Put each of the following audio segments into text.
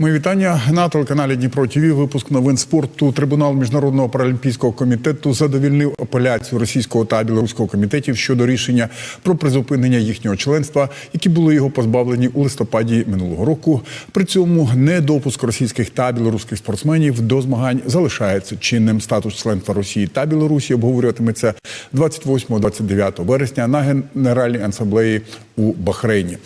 Мої вітання на телеканалі Дніпро ТВ. Випуск новин спорту. Трибунал міжнародного паралімпійського комітету задовільнив апеляцію російського та білоруського комітетів щодо рішення про призупинення їхнього членства, які були його позбавлені у листопаді минулого року. При цьому недопуск російських та білоруських спортсменів до змагань залишається чинним. Статус членства Росії та Білорусі обговорюватиметься 28-29 вересня на Генеральній асамблеї у Бахрейні.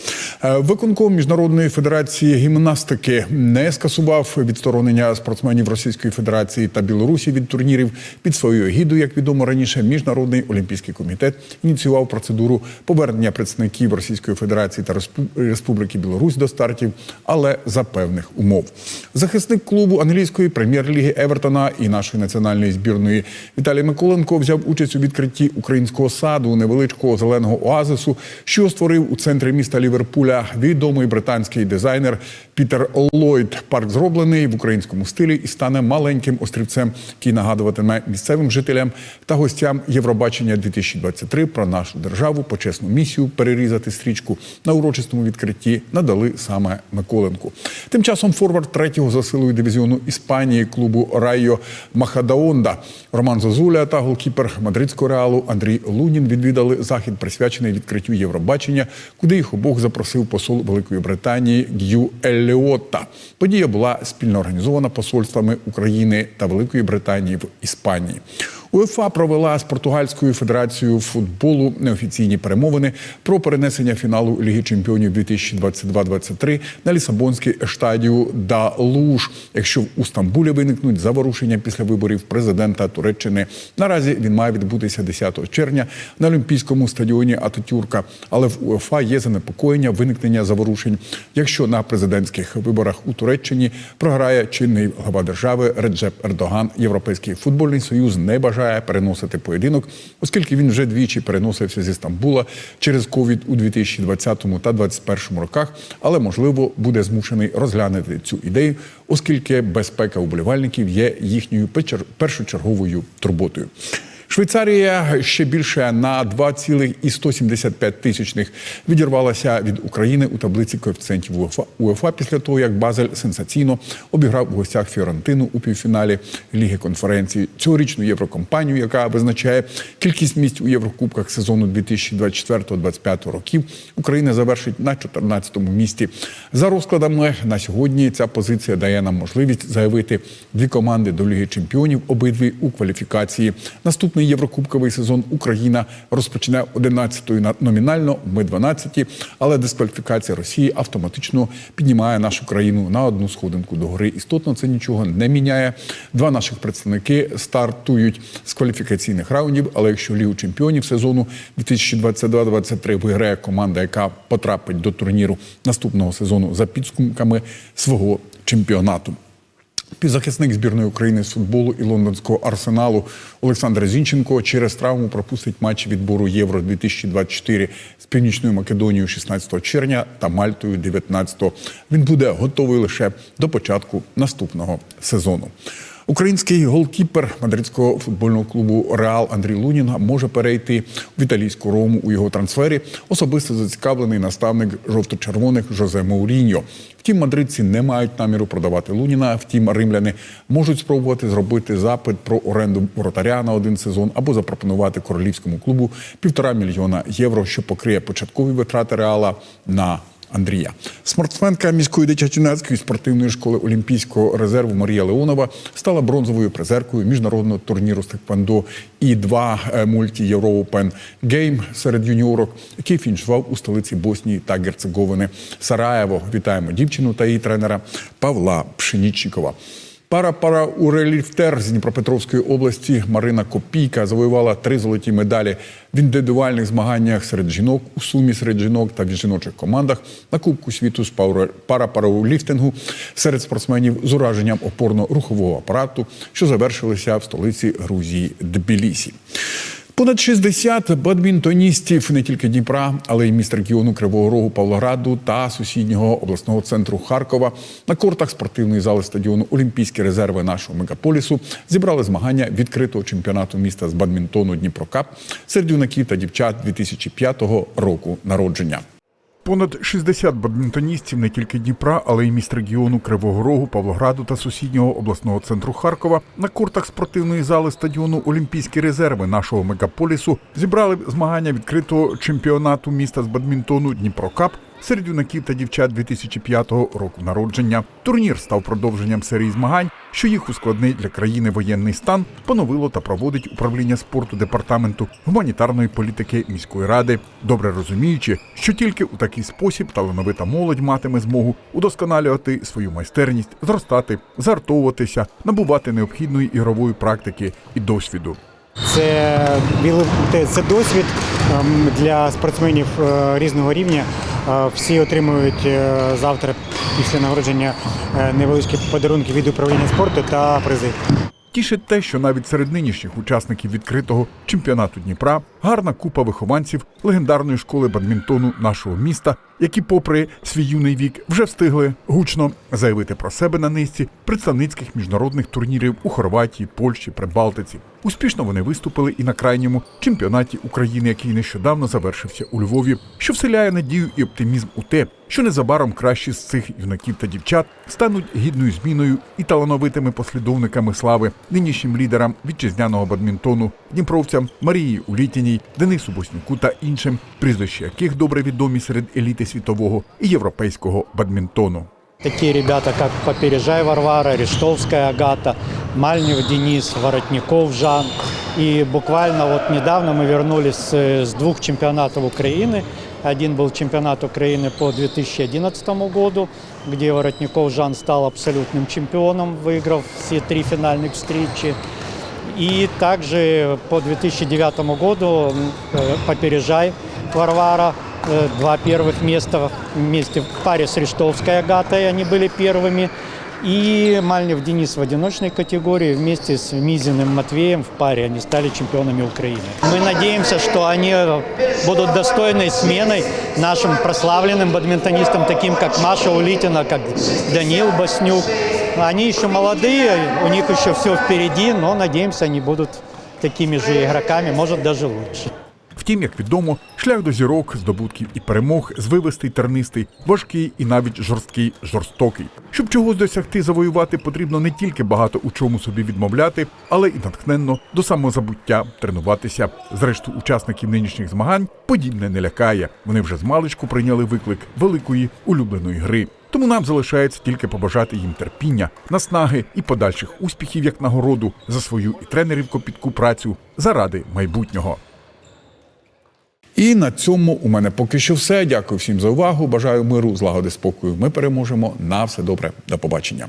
Е, Виконком міжнародної федерації гімнастики не скасував відсторонення спортсменів Російської Федерації та Білорусі від турнірів під своєю гідою. Як відомо раніше, міжнародний олімпійський комітет ініціював процедуру повернення представників Російської Федерації та Респу- Республіки Білорусь до стартів, але за певних умов. Захисник клубу англійської прем'єр-ліги Евертона і нашої національної збірної Віталій Миколенко взяв участь у відкритті українського саду невеличкого зеленого оазису, що створив у центрі міста Ліверпуля відомий британський дизайнер Пітер Ллойд. Парк зроблений в українському стилі і стане маленьким острівцем, який нагадуватиме місцевим жителям та гостям Євробачення 2023 про нашу державу. Почесну місію перерізати стрічку на урочистому відкритті надали саме Миколенку. Тим часом форвард третього за силою дивізіону Іспанії клубу Райо Махадаонда Роман Зозуля та голкіпер мадридського реалу Андрій Лунін відвідали захід, присвячений відкриттю Євробачення, куди їх обох запросив посол Великої Британії Г'ю Елліотта. Подія була спільно організована посольствами України та Великої Британії в Іспанії. УЄФА провела з португальською федерацією футболу неофіційні перемовини про перенесення фіналу Ліги Чемпіонів 2022-23 на Лісабонський штадію да Луж, якщо в Стамбулі виникнуть заворушення після виборів президента Туреччини. Наразі він має відбутися 10 червня на Олімпійському стадіоні Ататюрка. Але в УЄФА є занепокоєння виникнення заворушень, якщо на президентських виборах у Туреччині програє чинний глава держави Реджеп Ердоган. Європейський футбольний союз не бажає переносити поєдинок, оскільки він вже двічі переносився зі Стамбула через ковід у 2020 та 2021 роках, але можливо буде змушений розглянути цю ідею, оскільки безпека уболівальників є їхньою першочерговою турботою. Швейцарія ще більше на 2,175 тисячних відірвалася від України у таблиці коефіцієнтів УЄФА, УЄФА після того, як Базель сенсаційно обіграв у гостях Фіорентину у півфіналі Ліги конференції. Цьогорічну єврокомпанію, яка визначає кількість місць у Єврокубках сезону 2024-2025 років, Україна завершить на 14-му місці. За розкладами на сьогодні ця позиція дає нам можливість заявити дві команди до Ліги Чемпіонів, обидві у кваліфікації. Наступний єврокубковий сезон Україна розпочне 11-ю на- номінально. Ми 12-ті, але дискваліфікація Росії автоматично піднімає нашу країну на одну сходинку догори. Істотно це нічого не міняє. Два наших представники стартують з кваліфікаційних раундів. Але якщо Лігу чемпіонів сезону 2022-2023 виграє команда, яка потрапить до турніру наступного сезону за підсумками свого чемпіонату. Півзахисник збірної України з футболу і лондонського арсеналу Олександр Зінченко через травму пропустить матч відбору Євро 2024 з Північною Македонією 16 червня та Мальтою 19. Він буде готовий лише до початку наступного сезону. Український голкіпер мадридського футбольного клубу Реал Андрій Лунін може перейти в італійську рому у його трансфері. Особисто зацікавлений наставник жовто-червоних Жозе Мауріньо. Втім, мадридці не мають наміру продавати Луніна. Втім, римляни можуть спробувати зробити запит про оренду воротаря на один сезон або запропонувати королівському клубу півтора мільйона євро, що покриє початкові витрати реала на Андрія. Смартсменка міської дитячо-юнацької спортивної школи Олімпійського резерву Марія Леонова стала бронзовою призеркою міжнародного турніру з Теквандо і 2 мульті Європен Гейм серед юніорок, який фінішував у столиці Боснії та Герцеговини Сараєво. Вітаємо дівчину та її тренера Павла Пшенічникова. Пара пара уреліфтер з Дніпропетровської області Марина Копійка завоювала три золоті медалі в індивідуальних змаганнях серед жінок у сумі серед жінок та в жіночих командах на Кубку світу з парапарауліфтингу серед спортсменів з ураженням опорно-рухового апарату, що завершилися в столиці Грузії Тбілісі. Понад 60 бадмінтоністів не тільки Дніпра, але й міст регіону Кривого Рогу, Павлограду та сусіднього обласного центру Харкова на кортах спортивної зали стадіону Олімпійські резерви нашого мегаполісу зібрали змагання відкритого чемпіонату міста з бадмінтону Дніпрокап серед юнаків та дівчат 2005 року народження. Понад 60 бадмінтоністів не тільки Дніпра, але й міст регіону Кривого Рогу, Павлограду та сусіднього обласного центру Харкова. На кортах спортивної зали стадіону Олімпійські резерви нашого мегаполісу зібрали змагання відкритого чемпіонату міста з бадмінтону Дніпрокап серед юнаків та дівчат 2005 року народження. Турнір став продовженням серії змагань, що їх у складний для країни воєнний стан поновило та проводить управління спорту департаменту гуманітарної політики міської ради, добре розуміючи, що тільки у такий спосіб талановита молодь матиме змогу удосконалювати свою майстерність, зростати, зартовуватися, набувати необхідної ігрової практики і досвіду. Це це досвід ем, для спортсменів е, різного рівня. Всі отримують е, завтра після нагородження е, невеличкі подарунки від управління спорту та призи. Тішить те, що навіть серед нинішніх учасників відкритого чемпіонату Дніпра гарна купа вихованців легендарної школи бадмінтону нашого міста, які, попри свій юний вік, вже встигли гучно заявити про себе на низці представницьких міжнародних турнірів у Хорватії, Польщі, Прибалтиці. Успішно вони виступили і на крайньому чемпіонаті України, який нещодавно завершився у Львові, що вселяє надію і оптимізм у те, що незабаром кращі з цих юнаків та дівчат стануть гідною зміною і талановитими послідовниками слави нинішнім лідерам вітчизняного бадмінтону, дніпровцям Марії Улітіній, Денису Боснюку та іншим, прізвища яких добре відомі серед еліти світового і європейського бадмінтону. Такие ребята, как Попережай Варвара, Рештовская Агата, Мальнев Денис, Воротников Жан. И буквально вот недавно мы вернулись с, с двух чемпионатов Украины. Один был чемпионат Украины по 2011 году, где Воротников Жан стал абсолютным чемпионом, выиграв все три финальных встречи. И также по 2009 году м, э, Попережай Варвара, э, два первых места вместе в паре с Рештовской Агатой, они были первыми. И Мальнев Денис в одиночной категории вместе с Мизиным Матвеем в паре они стали чемпионами Украины. Мы надеемся, что они будут достойной сменой нашим прославленным бадминтонистам, таким как Маша Улитина, как Данил Баснюк. Они еще молодые, у них еще все впереди, но надеемся, они будут такими же игроками, может даже лучше. Втім, як відомо, шлях до зірок, здобутків і перемог звивистий, тернистий, важкий і навіть жорсткий, жорстокий. Щоб чогось досягти, завоювати, потрібно не тільки багато у чому собі відмовляти, але і натхненно до самозабуття тренуватися. Зрештою, учасників нинішніх змагань подібне не лякає. Вони вже з маличку прийняли виклик великої улюбленої гри. Тому нам залишається тільки побажати їм терпіння, наснаги і подальших успіхів як нагороду за свою і тренерів копітку працю заради майбутнього. І на цьому у мене поки що все. Дякую всім за увагу. Бажаю миру, злагоди, спокою. Ми переможемо. На все добре. До побачення.